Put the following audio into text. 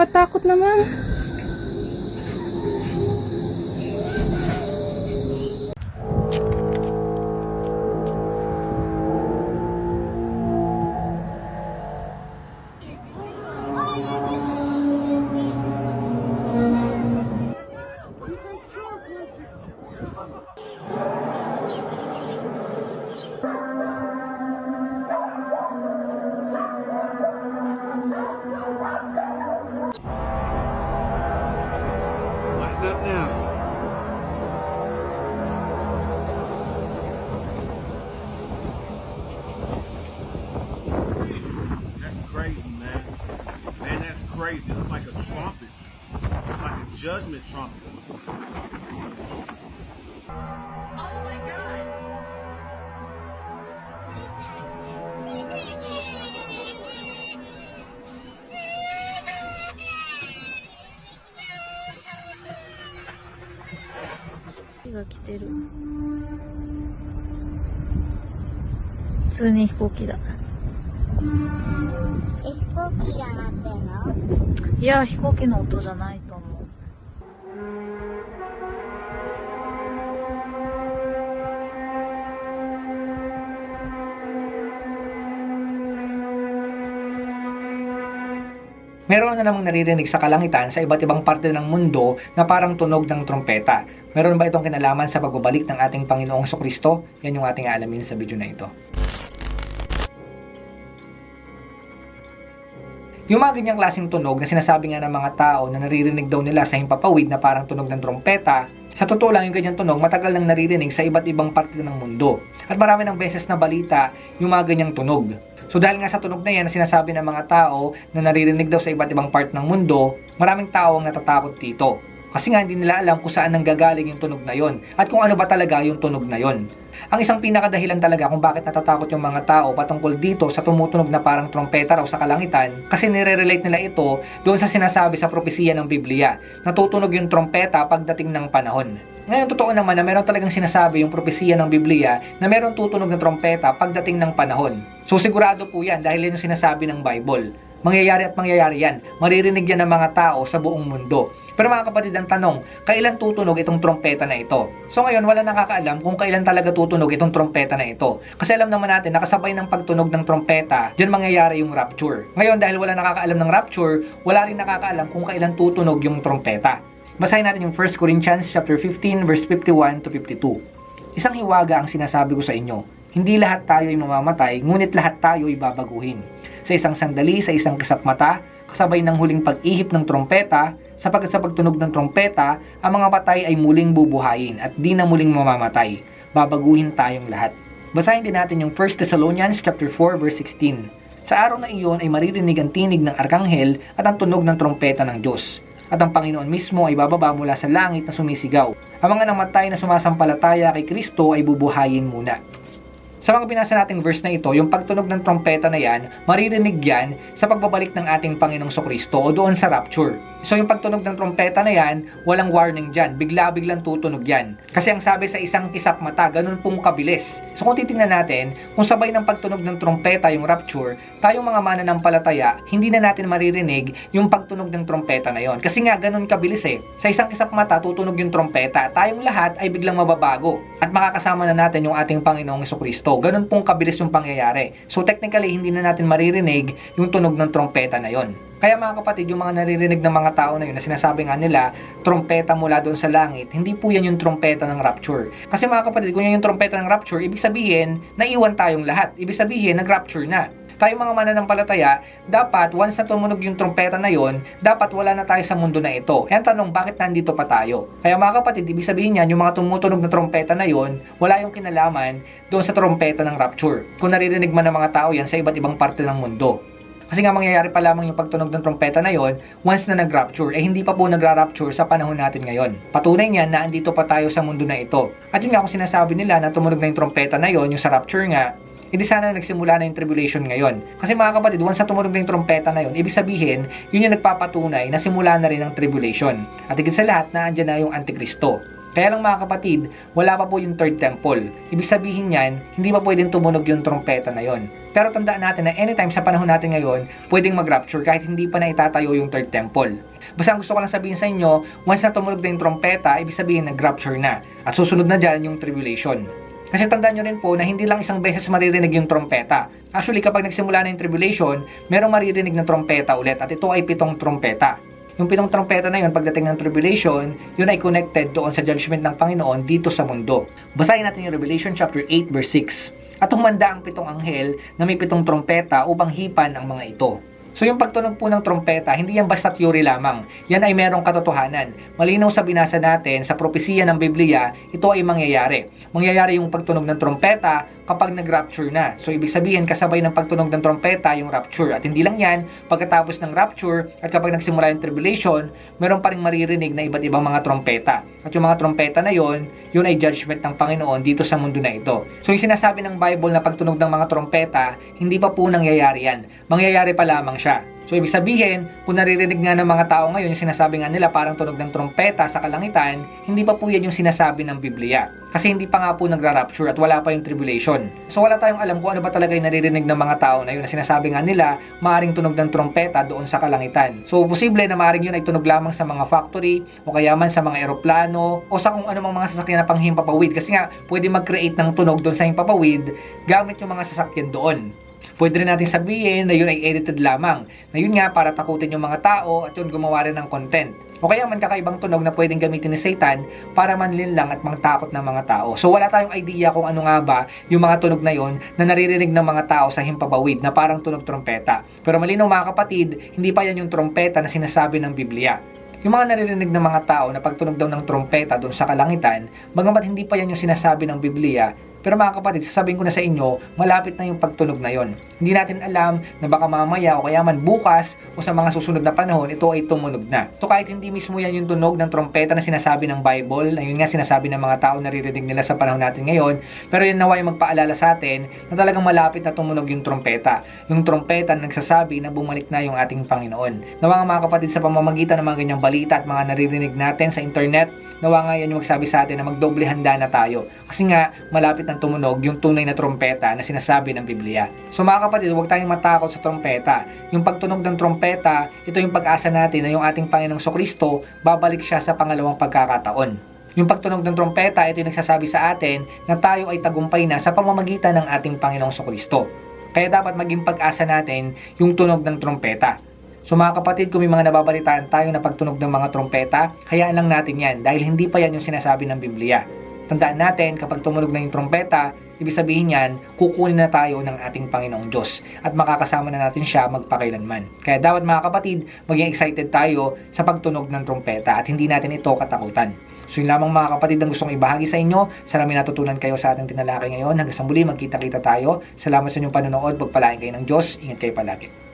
Nakakatakot naman. Lighten up now. That's crazy, man. Man, that's crazy. It's like a trumpet. Like a judgment trumpet. が来てる。普通に飛行機だ。え飛行機が鳴ってんの？いや、飛行機の音じゃない Meron na namang naririnig sa kalangitan sa iba't ibang parte ng mundo na parang tunog ng trompeta. Meron ba itong kinalaman sa pagbabalik ng ating Panginoong Kristo? Yan yung ating aalamin sa video na ito. Yung mga ganyang klaseng tunog na sinasabi nga ng mga tao na naririnig daw nila sa himpapawid na parang tunog ng trompeta, sa totoo lang yung ganyang tunog matagal nang naririnig sa iba't ibang parte ng mundo. At marami ng beses na balita yung mga ganyang tunog. So dahil nga sa tunog na yan na sinasabi ng mga tao na naririnig daw sa iba't ibang part ng mundo, maraming tao ang natatakot dito. Kasi nga hindi nila alam kung saan nanggagaling yung tunog na yon at kung ano ba talaga yung tunog na yon. Ang isang pinakadahilan talaga kung bakit natatakot yung mga tao patungkol dito sa tumutunog na parang trompeta raw sa kalangitan kasi nire-relate nila ito doon sa sinasabi sa propesiya ng Biblia na tutunog yung trompeta pagdating ng panahon. Ngayon, totoo naman na meron talagang sinasabi yung propesiya ng Biblia na meron tutunog na trompeta pagdating ng panahon. So sigurado po yan dahil yan yung sinasabi ng Bible. Mangyayari at mangyayari yan. Maririnig yan ng mga tao sa buong mundo. Pero mga kapatid, ang tanong, kailan tutunog itong trompeta na ito? So ngayon, wala nakakaalam kung kailan talaga tutunog itong trompeta na ito. Kasi alam naman natin, nakasabay ng pagtunog ng trompeta, dyan mangyayari yung rapture. Ngayon, dahil wala nakakaalam ng rapture, wala rin nakakaalam kung kailan tutunog yung trompeta. Basahin natin yung 1 Corinthians chapter 15 verse 51 to 52. Isang hiwaga ang sinasabi ko sa inyo. Hindi lahat tayo ay mamamatay, ngunit lahat tayo ay babaguhin. Sa isang sandali, sa isang kasap mata, kasabay ng huling pag-ihip ng trompeta, sapagkat sa pagtunog ng trompeta, ang mga patay ay muling bubuhayin at di na muling mamamatay. Babaguhin tayong lahat. Basahin din natin yung 1 Thessalonians chapter 4 verse 16. Sa araw na iyon ay maririnig ang tinig ng arkanghel at ang tunog ng trompeta ng Diyos. At ang Panginoon mismo ay bababa mula sa langit na sumisigaw. Ang mga namatay na sumasampalataya kay Kristo ay bubuhayin muna. Sa mga binasa nating verse na ito, yung pagtunog ng trompeta na yan, maririnig yan sa pagbabalik ng ating Panginoong Kristo o doon sa rapture. So yung pagtunog ng trompeta na yan, walang warning dyan. Bigla-biglang tutunog yan. Kasi ang sabi sa isang kisap mata, ganun pong kabilis. So kung titingnan natin, kung sabay ng pagtunog ng trompeta yung rapture, tayong mga mananampalataya, hindi na natin maririnig yung pagtunog ng trompeta na yon. Kasi nga ganun kabilis eh. Sa isang kisap mata, tutunog yung trompeta. Tayong lahat ay biglang mababago. At makakasama na natin yung ating Panginoong Kristo. Ganun pong kabilis yung pangyayari. So technically, hindi na natin maririnig yung tunog ng trompeta na yon. Kaya mga kapatid, yung mga naririnig ng mga tao na yun na sinasabi nga nila, trompeta mula doon sa langit, hindi po yan yung trompeta ng rapture. Kasi mga kapatid, kung yan yung trompeta ng rapture, ibig sabihin, naiwan tayong lahat. Ibig sabihin, nag-rapture na. Tayo mga mananampalataya, dapat once na tumunog yung trompeta na yon, dapat wala na tayo sa mundo na ito. Ang tanong, bakit nandito pa tayo? Kaya mga kapatid, ibig sabihin yan, yung mga tumutunog na trompeta na yon, wala yung kinalaman doon sa trompeta ng rapture. Kung naririnig man ng mga tao yan sa iba't ibang parte ng mundo. Kasi nga mangyayari pa lamang yung pagtunog ng trompeta na yon once na nag-rapture. Eh hindi pa po nagra-rapture sa panahon natin ngayon. Patunay niyan na andito pa tayo sa mundo na ito. At yun nga kung sinasabi nila na tumunog na yung trompeta na yon yung sa rapture nga, hindi sana nagsimula na yung tribulation ngayon. Kasi mga kapatid, once na tumunog na yung trompeta na yun, ibig sabihin, yun yung nagpapatunay na simula na rin ang tribulation. At higit sa lahat na andyan na yung Antikristo. Kaya lang mga kapatid, wala pa po yung third temple. Ibig sabihin yan, hindi pa pwedeng tumunog yung trompeta na yon. Pero tandaan natin na anytime sa panahon natin ngayon, pwedeng mag-rapture kahit hindi pa na itatayo yung third temple. Basta ang gusto ko lang sabihin sa inyo, once na tumunog na yung trompeta, ibig sabihin nag-rapture na. At susunod na dyan yung tribulation. Kasi tandaan nyo rin po na hindi lang isang beses maririnig yung trompeta. Actually, kapag nagsimula na yung tribulation, merong maririnig na trompeta ulit at ito ay pitong trompeta. Yung pitong trompeta na yun, pagdating ng tribulation, yun ay connected doon sa judgment ng Panginoon dito sa mundo. Basahin natin yung Revelation chapter 8 verse 6. At humanda ang pitong anghel na may pitong trompeta upang hipan ang mga ito. So yung pagtunog po ng trompeta, hindi yan basta theory lamang. Yan ay merong katotohanan. Malinaw sa binasa natin sa propesiya ng Biblia, ito ay mangyayari. Mangyayari yung pagtunog ng trompeta kapag nag-rapture na. So ibig sabihin kasabay ng pagtunog ng trompeta yung rapture. At hindi lang yan, pagkatapos ng rapture at kapag nagsimula yung tribulation, meron pa rin maririnig na iba't ibang mga trompeta. At yung mga trompeta na yon, yun ay judgment ng Panginoon dito sa mundo na ito. So yung sinasabi ng Bible na pagtunog ng mga trompeta, hindi pa po nangyayari yan. Mangyayari pa lamang siya. So, ibig sabihin, kung naririnig nga ng mga tao ngayon, yung sinasabi nga nila parang tunog ng trompeta sa kalangitan, hindi pa po yan yung sinasabi ng Biblia. Kasi hindi pa nga po nagra-rapture at wala pa yung tribulation. So, wala tayong alam kung ano ba talaga yung naririnig ng mga tao na yun na sinasabi nga nila, maaring tunog ng trompeta doon sa kalangitan. So, posible na maaring yun ay tunog lamang sa mga factory o kaya man sa mga eroplano o sa kung ano mang mga sasakyan na panghimpapawid. Kasi nga, pwede mag-create ng tunog doon sa himpapawid gamit yung mga sasakyan doon. Pwede rin natin sabihin na yun ay edited lamang. Na yun nga para takutin yung mga tao at yun gumawa rin ng content. O kaya man kakaibang tunog na pwedeng gamitin ni Satan para manlin lang at mangtakot ng mga tao. So wala tayong idea kung ano nga ba yung mga tunog na yon na naririnig ng mga tao sa himpapawid na parang tunog trompeta. Pero malinaw mga kapatid, hindi pa yan yung trompeta na sinasabi ng Biblia. Yung mga naririnig ng mga tao na pagtunog daw ng trompeta doon sa kalangitan, bagamat hindi pa yan yung sinasabi ng Biblia, pero mga kapatid, sasabihin ko na sa inyo, malapit na yung pagtunog na yon. Hindi natin alam na baka mamaya o kaya man bukas o sa mga susunod na panahon, ito ay tumunog na. So kahit hindi mismo yan yung tunog ng trompeta na sinasabi ng Bible, na yun nga sinasabi ng mga tao naririnig nila sa panahon natin ngayon, pero yun naway magpaalala sa atin na talagang malapit na tumunog yung trompeta. Yung trompeta na nagsasabi na bumalik na yung ating Panginoon. Nawa nga mga kapatid sa pamamagitan ng mga ganyang balita at mga naririnig natin sa internet, nawa nga yan yung magsabi sa atin na magdoble handa na tayo. Kasi nga, malapit nang tumunog yung tunay na trompeta na sinasabi ng Biblia. So mga kapatid, huwag tayong matakot sa trompeta. Yung pagtunog ng trompeta, ito yung pag-asa natin na yung ating Panginoong Kristo, babalik siya sa pangalawang pagkakataon. Yung pagtunog ng trompeta, ito yung nagsasabi sa atin na tayo ay tagumpay na sa pamamagitan ng ating Panginoong Kristo. Kaya dapat maging pag-asa natin yung tunog ng trompeta. So mga kapatid, kung may mga nababalitaan tayo na pagtunog ng mga trompeta, hayaan lang natin yan dahil hindi pa yan yung sinasabi ng Biblia. Tandaan natin, kapag tumunog na yung trompeta, ibig sabihin yan, kukunin na tayo ng ating Panginoong Diyos at makakasama na natin siya magpakailanman. Kaya dapat mga kapatid, maging excited tayo sa pagtunog ng trompeta at hindi natin ito katakutan. So yun lamang mga kapatid ang gustong ibahagi sa inyo. Sana may natutunan kayo sa ating tinalakay ngayon. Hanggang sa muli, magkita-kita tayo. Salamat sa inyong panonood. Pagpalain kayo ng Diyos. Ingat kayo palagi.